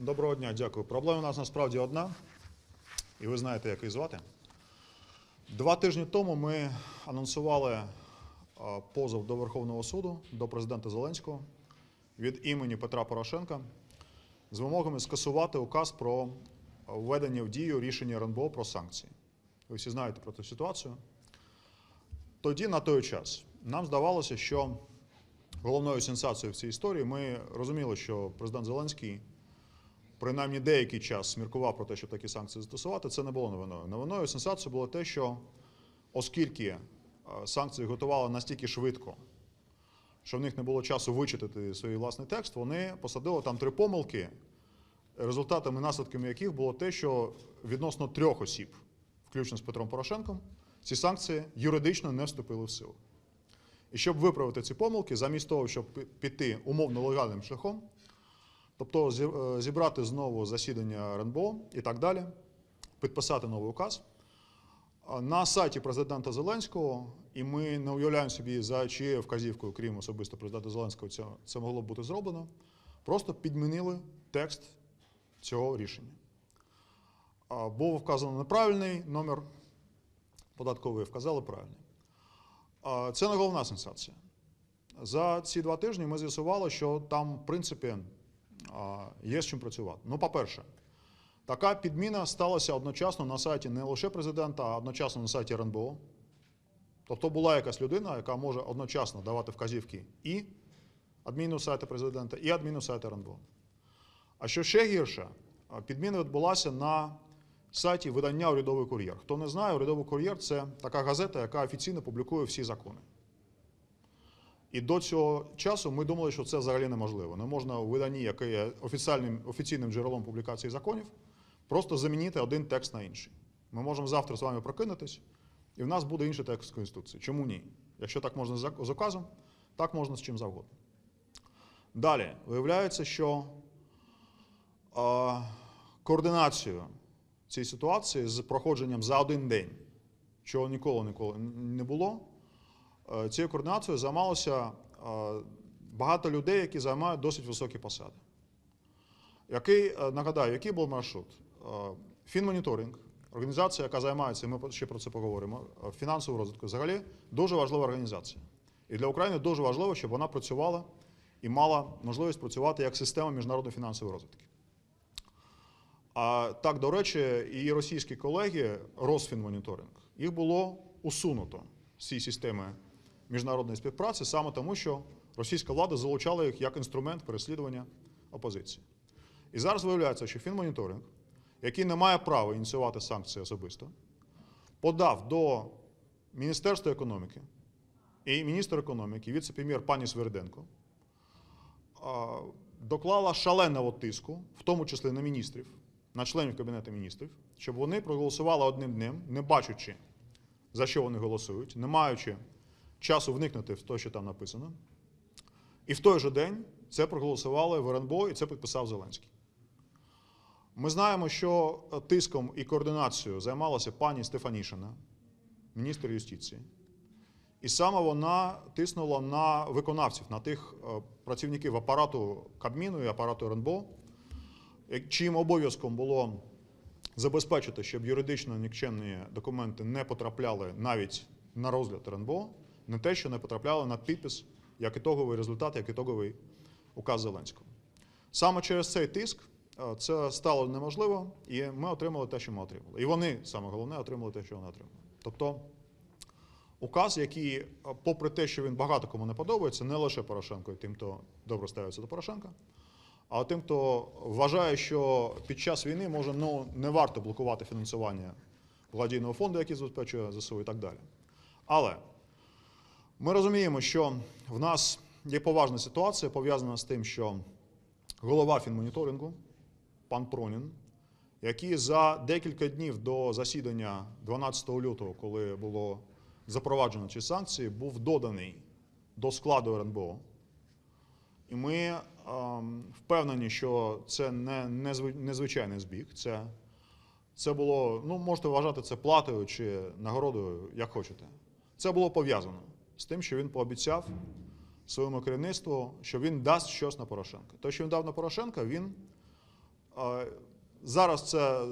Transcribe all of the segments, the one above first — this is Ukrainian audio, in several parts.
Доброго дня, дякую. Проблема у нас насправді одна, і ви знаєте, як її звати. Два тижні тому ми анонсували е, позов до Верховного суду до президента Зеленського від імені Петра Порошенка з вимогами скасувати указ про введення в дію рішення РНБО про санкції. Ви всі знаєте про цю ситуацію. Тоді, на той час, нам здавалося, що головною сенсацією в цій історії ми розуміли, що президент Зеленський принаймні деякий час міркував про те, що такі санкції застосувати, це не було новиною. Новиною сенсацією було те, що оскільки е, санкції готували настільки швидко, що в них не було часу вичитати свій власний текст, вони посадили там три помилки, результатами наслідками яких було те, що відносно трьох осіб, включно з Петром Порошенком, ці санкції юридично не вступили в силу. І щоб виправити ці помилки, замість того, щоб піти умовно легальним шляхом, тобто е, зібрати знову засідання РНБО і так далі, підписати новий указ. На сайті президента Зеленського, і ми не уявляємо собі, за чиєю вказівкою, крім особисто президента Зеленського, це, це могло бути зроблено, просто підмінили текст цього рішення. Був вказано неправильний номер податковий, вказали правильний. Це не головна сенсація. За ці два тижні ми з'ясували, що там, в принципі, є з чим працювати. Ну, по-перше, така підміна сталася одночасно на сайті не лише президента, а одночасно на сайті РНБО. Тобто була якась людина, яка може одночасно давати вказівки і адміну сайту президента, і адміну сайту РНБО. А що ще гірше, підміна відбулася на сайті видання Урядовий кур'єр. Хто не знає, Урядовий кур'єр це така газета, яка офіційно публікує всі закони. І до цього часу ми думали, що це взагалі неможливо. Не можна у виданні, яке є офіційним, офіційним джерелом публікації законів, просто замінити один текст на інший. Ми можемо завтра з вами прокинутись, і в нас буде інший текст Конституції. Чому ні? Якщо так можна з указом, так можна з чим завгодно. Далі, виявляється, що а, координацію цієї ситуації з проходженням за один день, чого ніколи ніколи не було, е, цією координацією займалося е, багато людей, які займають досить високі посади. Який, е, нагадаю, який був маршрут? Е, Фінмоніторинг, організація, яка займається, і ми ще про це поговоримо, е, фінансовою розвитку, взагалі дуже важлива організація. І для України дуже важливо, щоб вона працювала і мала можливість працювати як система міжнародної фінансової розвитки. А так, до речі, і російські колеги, Росфінмоніторинг, їх було усунуто з цієї системи міжнародної співпраці саме тому, що російська влада залучала їх як інструмент переслідування опозиції. І зараз виявляється, що Фінмоніторинг, який не має права ініціювати санкції особисто, подав до Міністерства економіки і міністр економіки, віце-прем'єр пані Сверденко, доклала шаленого тиску, в тому числі на міністрів, на членів Кабінету міністрів, щоб вони проголосували одним днем, не бачачи, за що вони голосують, не маючи часу вникнути в те, що там написано. І в той же день це проголосували в РНБО і це підписав Зеленський. Ми знаємо, що е, тиском і координацією займалася пані Стефанішина, міністр юстиції. І саме вона тиснула на виконавців, на тих е, працівників апарату Кабміну і апарату РНБО, чиїм обов'язком було забезпечити, щоб юридично нікчемні документи не потрапляли навіть на розгляд РНБО, не те, що не потрапляли на підпис як ітоговий результат, як ітоговий указ Зеленського. Саме через цей тиск е, це стало неможливо, і ми отримали те, що ми отримали. І вони, саме головне, отримали те, що вони отримали. Тобто указ, який, е, попри те, що він багато кому не подобається, не лише Порошенко і тим, хто добре ставиться до Порошенка, а тим, хто вважає, що під час війни може ну, не варто блокувати фінансування благодійного фонду, який забезпечує ЗСУ і так далі. Але ми розуміємо, що в нас є поважна ситуація, пов'язана з тим, що голова фінмоніторингу, пан Пронін, який за декілька днів до засідання 12 лютого, коли було запроваджено ці санкції, був доданий до складу РНБО. І ми ем, впевнені, що це не незви- незвичайний збіг. Це, це було, ну, можете вважати це платою чи нагородою, як хочете. Це було пов'язано з тим, що він пообіцяв своєму керівництву, що він дасть щось на Порошенка. Те, що він дав на Порошенка, він зараз це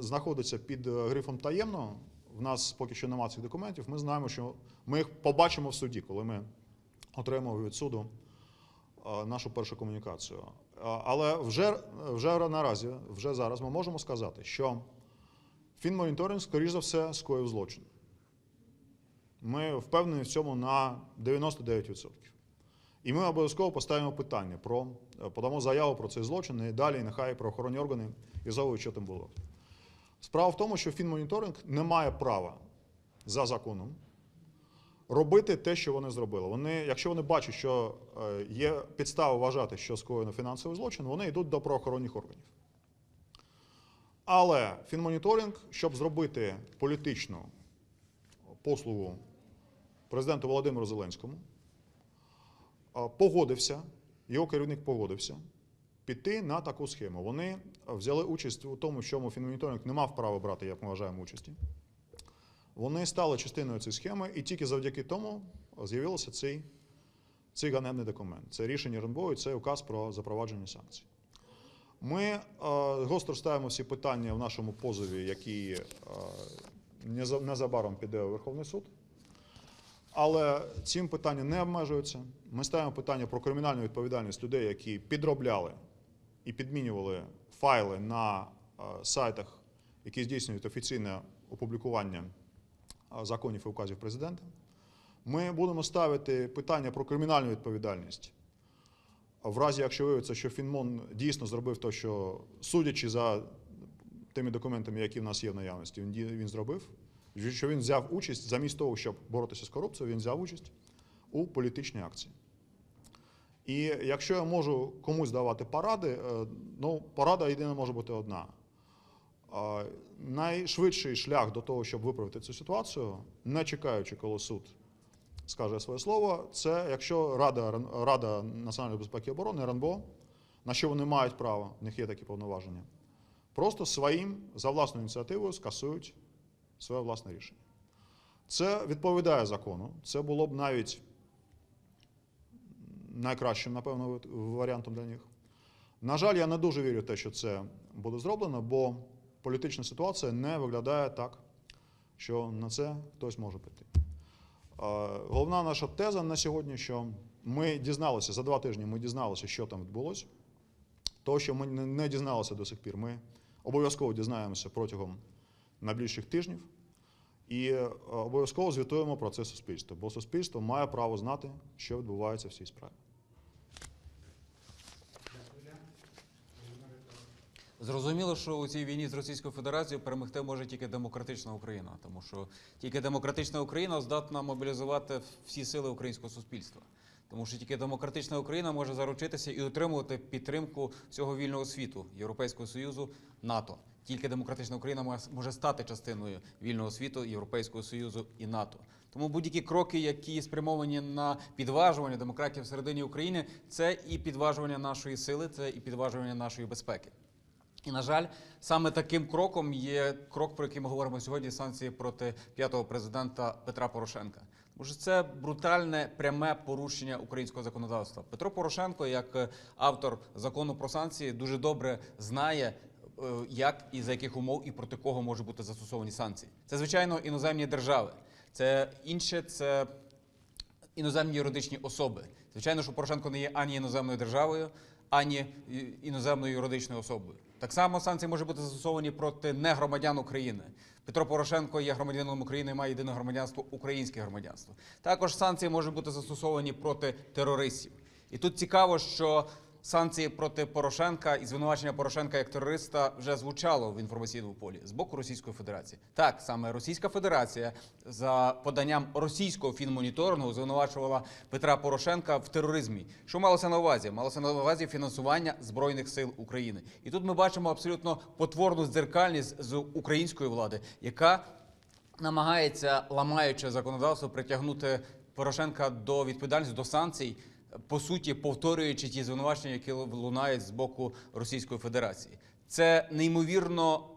знаходиться під грифом таємно. В нас поки що немає цих документів. Ми знаємо, що ми їх побачимо в суді, коли ми отримаємо від суду нашу першу комунікацію. Але вже, вже наразі, вже зараз ми можемо сказати, що фінмоніторинг, скоріш за все, скоїв злочин. Ми впевнені в цьому на 99%. І ми обов'язково поставимо питання про подамо заяву про цей злочин і далі нехай правоохоронні органи з'ясовують, що там було. Справа в тому, що фінмоніторинг не має права за законом робити те, що вони зробили. Вони, якщо вони бачать, що е, є підстава вважати, що скоєно фінансовий злочин, вони йдуть до правоохоронних органів. Але фінмоніторинг, щоб зробити політичну послугу президенту Володимиру Зеленському, погодився, його керівник погодився піти на таку схему. Вони взяли участь у тому, чому фінмоніторинг не мав права брати, як ми вважаємо, участі. Вони стали частиною цієї схеми, і тільки завдяки тому з'явився цей, цей ганебний документ. Це рішення РНБО і це указ про запровадження санкцій. Ми е, гостро ставимо всі питання в нашому позові, який е, незабаром піде у Верховний суд. Але цим питання не обмежується. Ми ставимо питання про кримінальну відповідальність людей, які підробляли і підмінювали файли на е, сайтах, які здійснюють офіційне опублікування е, законів і указів президента. Ми будемо ставити питання про кримінальну відповідальність. В разі, якщо виявиться, що Фінмон дійсно зробив те, що судячи за тими документами, які в нас є в наявності, він, він зробив, що він взяв участь замість того, щоб боротися з корупцією, він взяв участь у політичній акції. І якщо я можу комусь давати поради, е, ну, порада єдина може бути одна. Найшвидший шлях до того, щоб виправити цю ситуацію, не чекаючи, коли суд скаже своє слово, це якщо Рада, Рада національної безпеки і оборони, РНБО, на що вони мають право, в них є такі повноваження, просто своїм за власною ініціативою скасують своє власне рішення. Це відповідає закону. Це було б навіть найкращим, напевно, варіантом для них. На жаль, я не дуже вірю в те, що це буде зроблено, бо політична ситуація не виглядає так, що на це хтось може піти. Головна наша теза на сьогодні, що ми дізналися за два тижні, ми дізналися, що там відбулося. То, що ми не дізналися до сих пір, ми обов'язково дізнаємося протягом найближчих тижнів і е, обов'язково звітуємо про це суспільству, бо суспільство має право знати, що відбувається в цій справі. Зрозуміло, що у цій війні з Російською Федерацією перемогти може тільки демократична Україна, тому що тільки демократична Україна здатна мобілізувати всі сили українського суспільства. Тому що тільки демократична Україна може заручитися і отримувати підтримку всього вільного світу Європейського союзу НАТО. Тільки демократична Україна може стати частиною вільного світу Європейського союзу і НАТО. Тому будь-які кроки, які спрямовані на підважування демократії всередині України, це і підважування нашої сили, це і підважування нашої безпеки. І на жаль, саме таким кроком є крок, про який ми говоримо сьогодні: санкції проти п'ятого президента Петра Порошенка. Що це брутальне пряме порушення українського законодавства. Петро Порошенко, як е, автор закону про санкції, дуже добре знає. Е, Як і за яких умов і проти кого можуть бути застосовані санкції? Це звичайно іноземні держави. Це інше, це іноземні юридичні особи. Звичайно, що Порошенко не є ані іноземною державою, ані іноземною юридичною особою. Так само санкції можуть бути застосовані проти негромадян України. Петро Порошенко є громадянином України, і має єдине громадянство українське громадянство. Також санкції можуть бути застосовані проти терористів. І тут цікаво, що санкції проти Порошенка і звинувачення Порошенка як терориста вже звучало в інформаційному полі з боку Російської Федерації. Так, саме Російська Федерація за поданням російського фінмоніторингу звинувачувала Петра Порошенка в тероризмі. Що малося на увазі? Малося на увазі фінансування збройних сил України. І тут ми бачимо абсолютно потворну дзеркальність з української влади, яка намагається, ламаючи законодавство, притягнути Порошенка до відповідальності до санкцій, по суті, повторюючи ті звинувачення, які лунають з боку Російської Федерації. Це неймовірно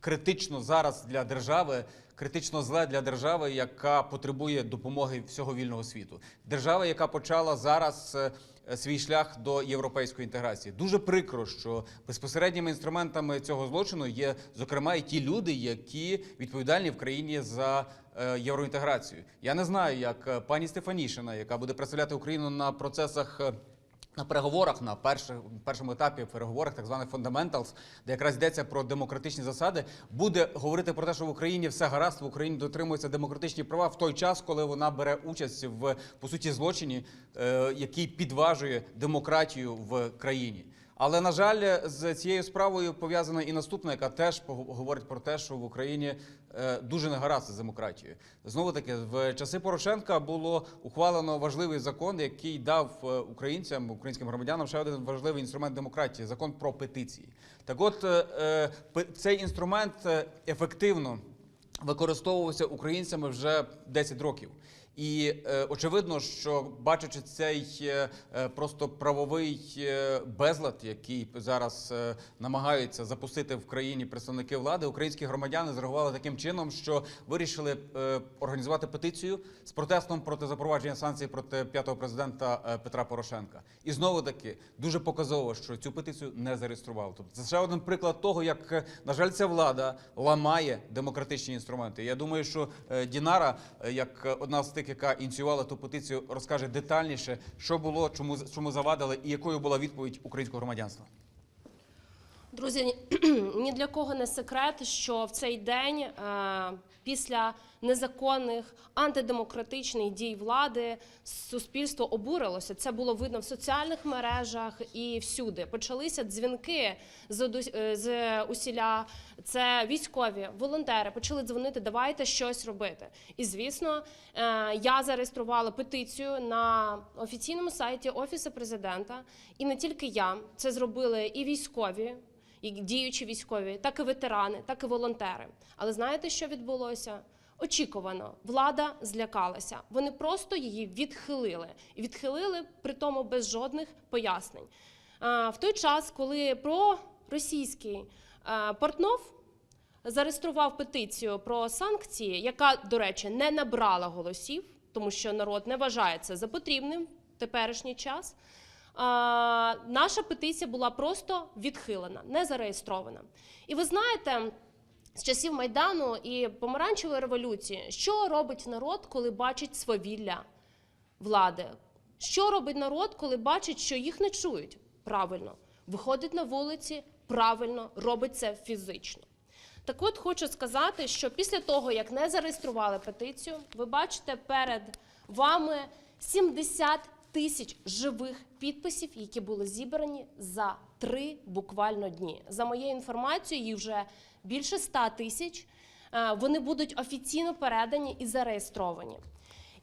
критично зараз для держави, критично зле для держави, яка потребує допомоги всього вільного світу. Держава, яка почала зараз е, свій шлях до європейської інтеграції. Дуже прикро, що безпосередніми інструментами цього злочину є зокрема і ті люди, які відповідальні в країні за е, євроінтеграцію. Я не знаю, як е, пані Стефанішина, яка буде представляти Україну на процесах. На переговорах на перших, першому етапі переговорах, так званих fundamentals, де якраз йдеться про демократичні засади, буде говорити про те, що в Україні все гаразд, в Україні дотримуються демократичні права в той час, коли вона бере участь в по суті злочині, е, який підважує демократію в країні. Але на жаль, з цією справою пов'язана і наступна, яка теж говорить про те, що в Україні дуже не гаразд з демократією. Знову таки, в часи Порошенка було ухвалено важливий закон, який дав е, українцям, українським громадянам ще один важливий інструмент демократії закон про петиції. Так, от е, е, цей інструмент е, ефективно використовувався українцями вже 10 років. І е, очевидно, що бачачи цей е, е, просто правовий е, безлад, який зараз е, намагаються запустити в країні представники влади, українські громадяни зреагували таким чином, що вирішили е, організувати петицію з протестом проти запровадження санкцій проти п'ятого президента е, Петра Порошенка. І знову таки дуже показово, що цю петицію не зареєстрували. Тобто це ще один приклад того, як е, на жаль, ця влада ламає демократичні інструменти. Я думаю, що е, Дінара, е, як одна з тих, яка ініціювала ту петицію, розкаже детальніше, що було, чому чому завадили і якою була відповідь українського громадянства. Друзі, ні- ні для кого не секрет, що в цей день е, після незаконних антидемократичних дій влади суспільство обурилося. Це було видно в соціальних мережах і всюди. Почалися дзвінки з, е, усіля. Це військові, волонтери почали дзвонити. Давайте щось робити. І звісно, е, я зареєструвала петицію на офіційному сайті офісу президента. І не тільки я, це зробили і військові і діючі військові, так і ветерани, так і волонтери. Але знаєте, що відбулося? Очікувано, влада злякалася. Вони просто її відхилили і відхилили при тому без жодних пояснень. В той час, коли про російський Портнов зареєстрував петицію про санкції, яка, до речі, не набрала голосів, тому що народ не вважає це за потрібним в теперішній час. Наша петиція була просто відхилена, не зареєстрована. І ви знаєте, з часів Майдану і помаранчевої революції, що робить народ, коли бачить свавілля влади? Що робить народ, коли бачить, що їх не чують? Правильно, виходить на вулиці, правильно, робить це фізично. Так от хочу сказати, що після того, як не зареєстрували петицію, ви бачите перед вами 70 тисяч живих підписів, які були зібрані за три буквально дні. За моєю інформацією, їх вже більше 100 тисяч. Е, Вони будуть офіційно передані і зареєстровані.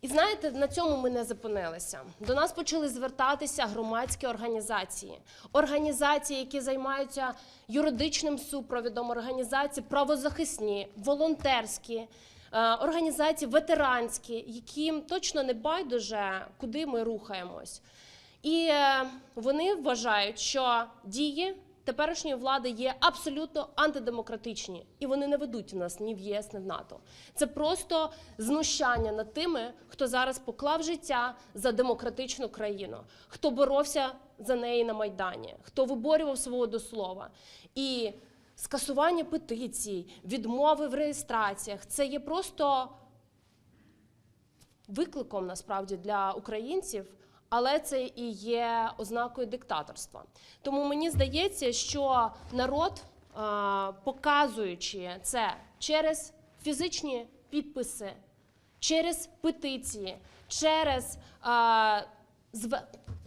І знаєте, на цьому ми не зупинилися. До нас почали звертатися громадські організації, організації, які займаються юридичним супровідом, організації правозахисні, волонтерські, е, організації ветеранські, яким точно не байдуже, куди ми рухаємось. І е, вони вважають, що дії теперішньої влади є абсолютно антидемократичні, і вони не ведуть нас ні в ЄС, ні в НАТО. Це просто знущання над тими, хто зараз поклав життя за демократичну країну, хто боровся за неї на майдані, хто виборював свободу слова. І скасування петицій, відмови в реєстраціях це є просто викликом насправді для українців, але це і є ознакою диктаторства. Тому мені здається, що народ, е, показуючи це через фізичні підписи, через петиції, через е,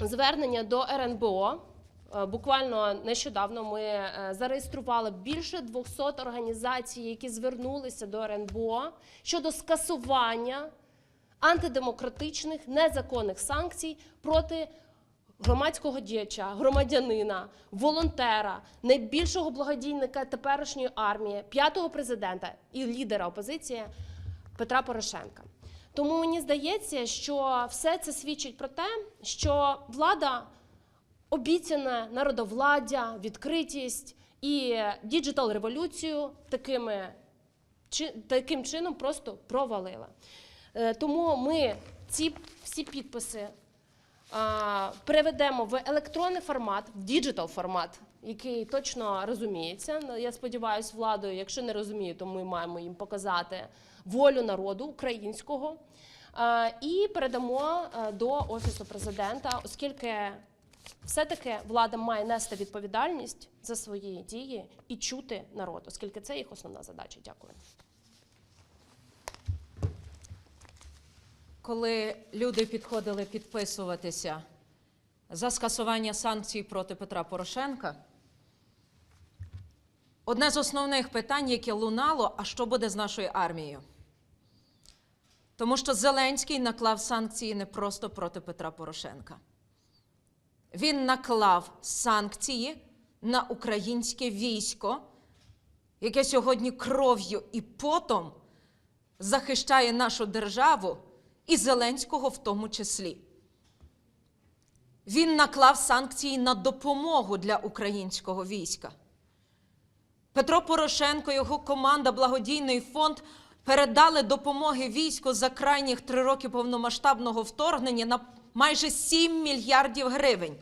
звернення до РНБО. Е, Буквально нещодавно ми зареєстрували більше 200 організацій, які звернулися до РНБО щодо скасування антидемократичних незаконних санкцій проти громадського діяча, громадянина, волонтера, найбільшого благодійника теперішньої армії, п'ятого президента і лідера опозиції Петра Порошенка. Тому мені здається, що все це свідчить про те, що влада обіцяне народовладдя, відкритість і діджитал революцію такими таким чином просто провалила. Е, Тому ми ці всі підписи а, переведемо в електронний формат, в діджитал формат, який точно розуміється. Ну, Я сподіваюся, владою, якщо не розуміє, то ми маємо їм показати волю народу українського. І передамо е, до офісу президента, оскільки все-таки влада має нести відповідальність за свої дії і чути народ, оскільки це їх основна задача. Дякую. Коли люди підходили підписуватися за скасування санкцій проти Петра Порошенка, одне з основних питань, яке лунало, а що буде з нашою армією? Тому що Зеленський наклав санкції не просто проти Петра Порошенка. Він наклав санкції на українське військо, яке сьогодні кров'ю і потом захищає нашу державу і Зеленського в тому числі. Він наклав санкції на допомогу для українського війська. Петро Порошенко, його команда, благодійний фонд передали допомоги війську за крайніх три роки повномасштабного вторгнення на майже 7 мільярдів гривень.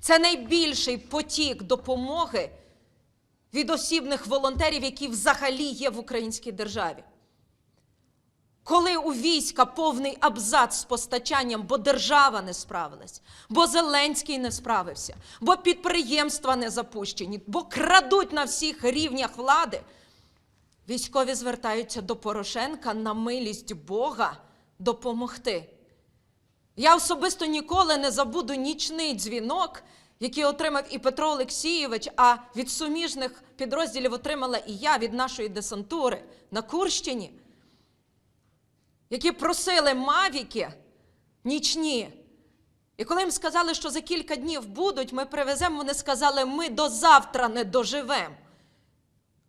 Це найбільший потік допомоги від осібних волонтерів, які взагалі є в українській державі. Коли у війська повний абзац з постачанням, бо держава не справилась, бо Зеленський не справився, бо підприємства не запущені, бо крадуть на всіх рівнях влади, військові звертаються до Порошенка на милість Бога допомогти. Я особисто ніколи не забуду нічний дзвінок, який отримав і Петро Олексійович, а від суміжних підрозділів отримала і я від нашої десантури на Курщині які просили мавіки нічні. І коли їм сказали, що за кілька днів будуть, ми привеземо, вони сказали, ми до завтра не доживемо.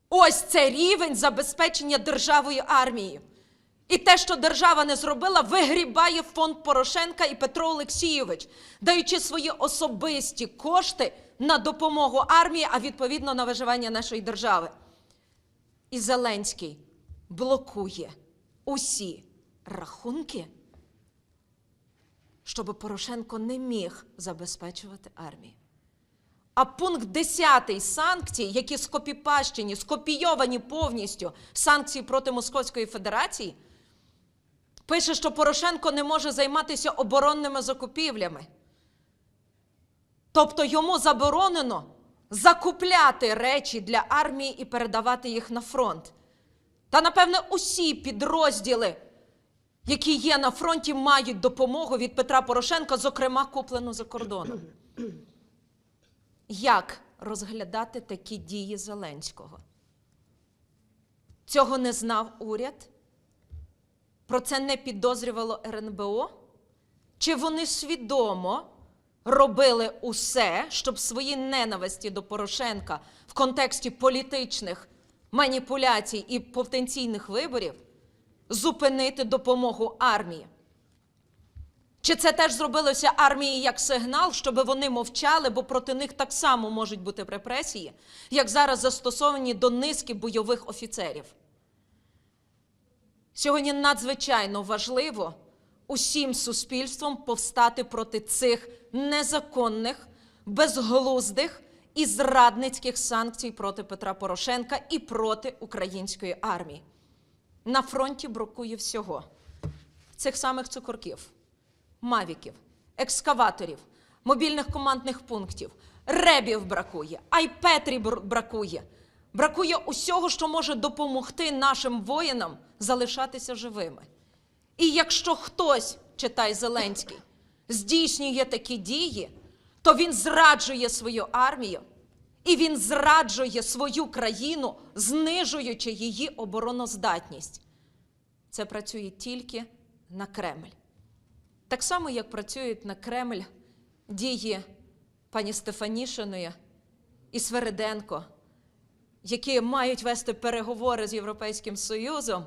Ось це рівень забезпечення державою армії. І те, що держава не зробила, вигрібає фонд Порошенка і Петро Олексійович, даючи свої особисті кошти на допомогу армії, а відповідно на виживання нашої держави. І Зеленський блокує усі рахунки, щоб Порошенко не міг забезпечувати армію. А пункт 10 санкцій, які скопіпащені, скопійовані повністю санкції проти Московської Федерації, пише, що Порошенко не може займатися оборонними закупівлями. Тобто йому заборонено закупляти речі для армії і передавати їх на фронт. Та, напевне, усі підрозділи, які є на фронті, мають допомогу від Петра Порошенка, зокрема куплену за кордоном. Як розглядати такі дії Зеленського? Цього не знав уряд? Про це не підозрювало РНБО? Чи вони свідомо робили усе, щоб свої ненависті до Порошенка в контексті політичних маніпуляцій і потенційних виборів зупинити допомогу армії? Чи це теж зробилося армії як сигнал, щоб вони мовчали, бо проти них так само можуть бути репресії, як зараз застосовані до низки бойових офіцерів? Сьогодні надзвичайно важливо усім суспільством повстати проти цих незаконних, безглуздих і зрадницьких санкцій проти Петра Порошенка і проти української армії. На фронті бракує всього цих самих цукорків, мавіків, екскаваторів, мобільних командних пунктів, ребів бракує, айпетрі бр- бракує. Бракує усього, що може допомогти нашим воїнам залишатися живими. І якщо хтось, читай Зеленський, здійснює такі дії, то він зраджує свою армію і він зраджує свою країну, знижуючи її обороноздатність. Це працює тільки на Кремль. Так само, як працюють на Кремль дії пані Стефанішиної і Свериденко, які мають вести переговори з Європейським Союзом,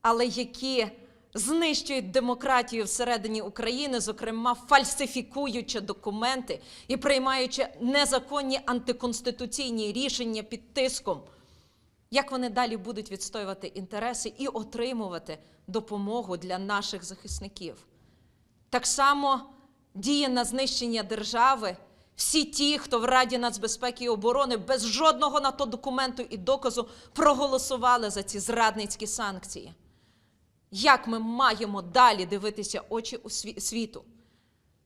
але які знищують демократію всередині України, зокрема фальсифікуючи документи і приймаючи незаконні антиконституційні рішення під тиском. Як вони далі будуть відстоювати інтереси і отримувати допомогу для наших захисників? Так само діє на знищення держави, всі ті, хто в Раді нацбезпеки і оборони без жодного на то документу і доказу проголосували за ці зрадницькі санкції. Як ми маємо далі дивитися очі у світу?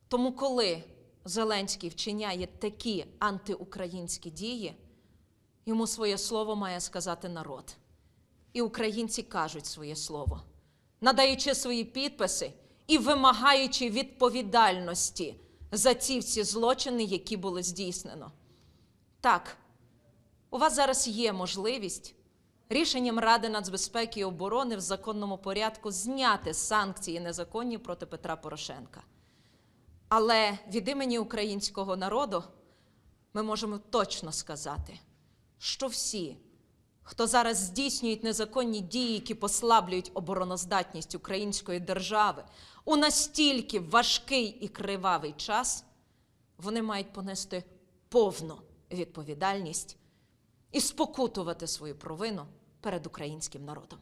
Тому, коли Зеленський вчиняє такі антиукраїнські дії, йому своє слово має сказати народ. І українці кажуть своє слово, надаючи свої підписи і вимагаючи відповідальності за ці всі злочини, які були здійснено. Так, у вас зараз є можливість рішенням Ради нацбезпеки і оборони в законному порядку зняти санкції незаконні проти Петра Порошенка. Але від імені українського народу ми можемо точно сказати, що всі, хто зараз здійснюють незаконні дії, які послаблюють обороноздатність української держави у настільки важкий і кривавий час, вони мають понести повну відповідальність і спокутувати свою провину перед українським народом.